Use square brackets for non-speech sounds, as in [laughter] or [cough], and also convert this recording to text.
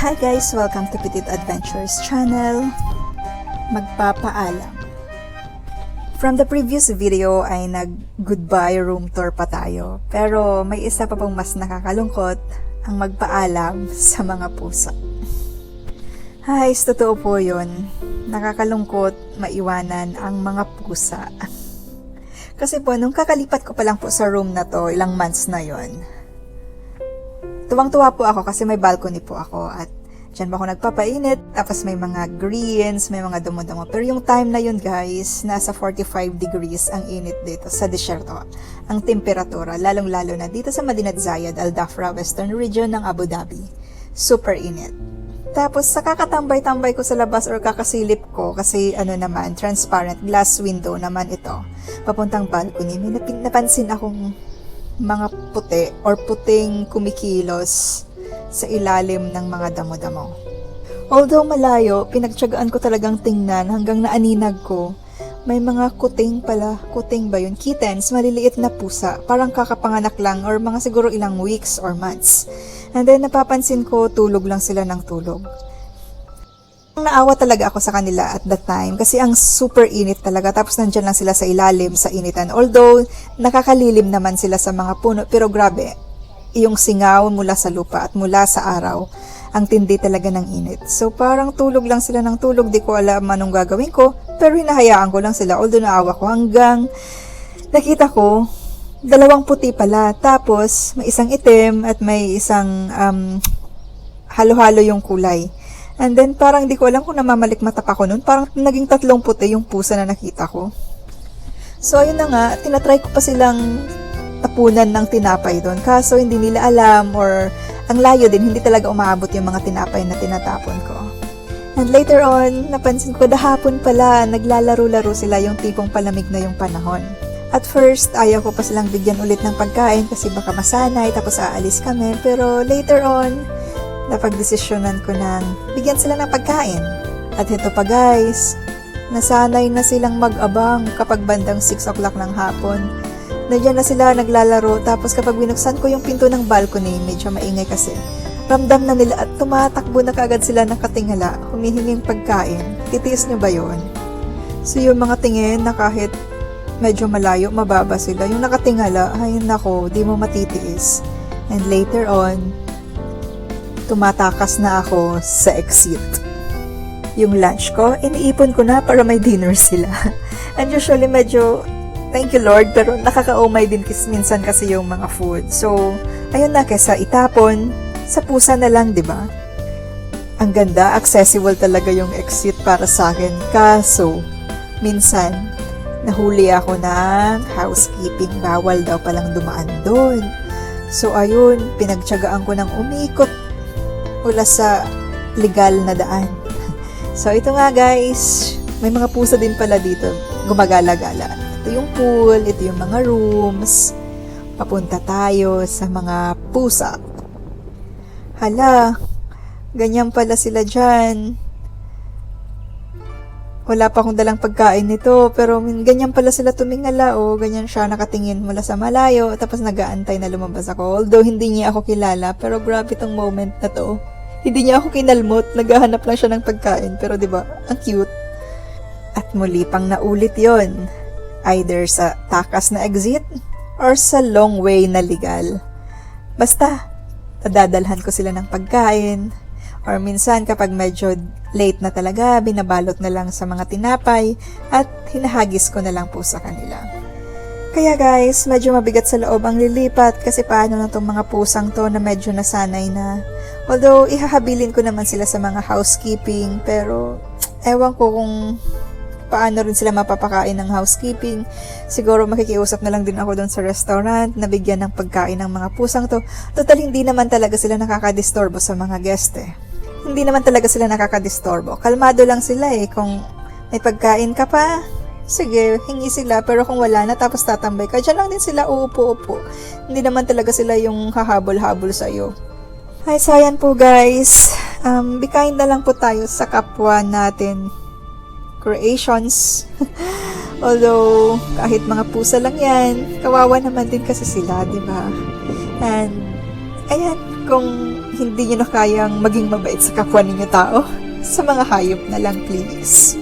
Hi guys! Welcome to Petit Adventures channel. Magpapaalam. From the previous video ay nag-goodbye room tour pa tayo. Pero may isa pa pong mas nakakalungkot ang magpaalam sa mga pusa. Ay, totoo po yun. Nakakalungkot maiwanan ang mga pusa. Kasi po, nung kakalipat ko pa lang po sa room na to, ilang months na yon tuwang-tuwa po ako kasi may balcony po ako at dyan po ako nagpapainit tapos may mga greens, may mga damo-damo. Pero yung time na yun guys, nasa 45 degrees ang init dito sa disyerto. Ang temperatura, lalong-lalo na dito sa Madinat Zayed, Al Dhafra, Western Region ng Abu Dhabi. Super init. Tapos sa kakatambay-tambay ko sa labas or kakasilip ko kasi ano naman, transparent glass window naman ito. Papuntang balcony, may napin- napansin akong mga puti or puting kumikilos sa ilalim ng mga damo-damo. Although malayo, pinagtyagaan ko talagang tingnan hanggang naaninag ko. May mga kuting pala, kuting ba yun? Kittens, maliliit na pusa, parang kakapanganak lang or mga siguro ilang weeks or months. And then napapansin ko, tulog lang sila ng tulog. Naawa talaga ako sa kanila at that time kasi ang super init talaga tapos nandyan lang sila sa ilalim sa initan. Although nakakalilim naman sila sa mga puno pero grabe, yung singaw mula sa lupa at mula sa araw, ang tindi talaga ng init. So parang tulog lang sila ng tulog, di ko alam anong gagawin ko pero hinahayaan ko lang sila although naawa ko hanggang nakita ko dalawang puti pala tapos may isang itim at may isang um, halo-halo yung kulay. And then, parang di ko alam kung namamalik mata pa ko nun. Parang naging tatlong puti yung pusa na nakita ko. So, ayun na nga, tinatry ko pa silang tapunan ng tinapay doon. Kaso, hindi nila alam or ang layo din, hindi talaga umaabot yung mga tinapay na tinatapon ko. And later on, napansin ko dahapon pala, naglalaro-laro sila yung tipong palamig na yung panahon. At first, ayaw ko pa silang bigyan ulit ng pagkain kasi baka masanay tapos aalis kami. Pero later on, napagdesisyonan ko nang bigyan sila ng pagkain. At ito pa guys, nasanay na silang mag-abang kapag bandang 6 o'clock ng hapon. Nandiyan na sila naglalaro tapos kapag binuksan ko yung pinto ng balcony, medyo maingay kasi. Ramdam na nila at tumatakbo na kagad sila ng katingala, humihinging pagkain. Titiis niyo ba yon? So yung mga tingin na kahit medyo malayo, mababa sila. Yung nakatingala, ay nako, di mo matitiis. And later on, tumatakas na ako sa exit. Yung lunch ko, iniipon ko na para may dinner sila. [laughs] And usually medyo, thank you Lord, pero nakakaumay din kis minsan kasi yung mga food. So, ayun na, kesa itapon, sa pusa na lang, di ba? Ang ganda, accessible talaga yung exit para sa akin. Kaso, minsan, nahuli ako ng housekeeping. Bawal daw palang dumaan doon. So, ayun, pinagtyagaan ko ng umikot mula sa legal na daan. So, ito nga guys, may mga pusa din pala dito, gumagala-gala. Ito yung pool, ito yung mga rooms. Papunta tayo sa mga pusa. Hala, ganyan pala sila dyan. Wala pa akong dalang pagkain nito, pero ganyan pala sila tumingala o ganyan siya nakatingin mula sa malayo, tapos nagaantay na lumabas ako. Although hindi niya ako kilala, pero grabe tong moment na to. Hindi niya ako kinalmot, naghahanap lang siya ng pagkain, pero 'di ba, ang cute. At muli pang naulit 'yon. Either sa takas na exit or sa long way na legal. Basta, nadadalhan ko sila ng pagkain, Or minsan kapag medyo late na talaga, binabalot na lang sa mga tinapay at hinahagis ko na lang po sa kanila. Kaya guys, medyo mabigat sa loob ang lilipat kasi paano na tong mga pusang to na medyo nasanay na. Although, ihahabilin ko naman sila sa mga housekeeping, pero ewan ko kung paano rin sila mapapakain ng housekeeping. Siguro makikiusap na lang din ako doon sa restaurant na bigyan ng pagkain ng mga pusang to. Total, hindi naman talaga sila nakakadistorbo sa mga guest eh hindi naman talaga sila nakakadistorbo. Kalmado lang sila eh. Kung may pagkain ka pa, sige, hingi sila. Pero kung wala na, tapos tatambay ka, dyan lang din sila uupo-upo. Hindi naman talaga sila yung hahabol-habol sa'yo. Ay, sayan po guys. Um, be kind na lang po tayo sa kapwa natin. Creations. [laughs] Although, kahit mga pusa lang yan, kawawa naman din kasi sila, di ba? And, ayan, kung hindi nyo na kayang maging mabait sa kapwa ninyo tao, sa mga hayop na lang please.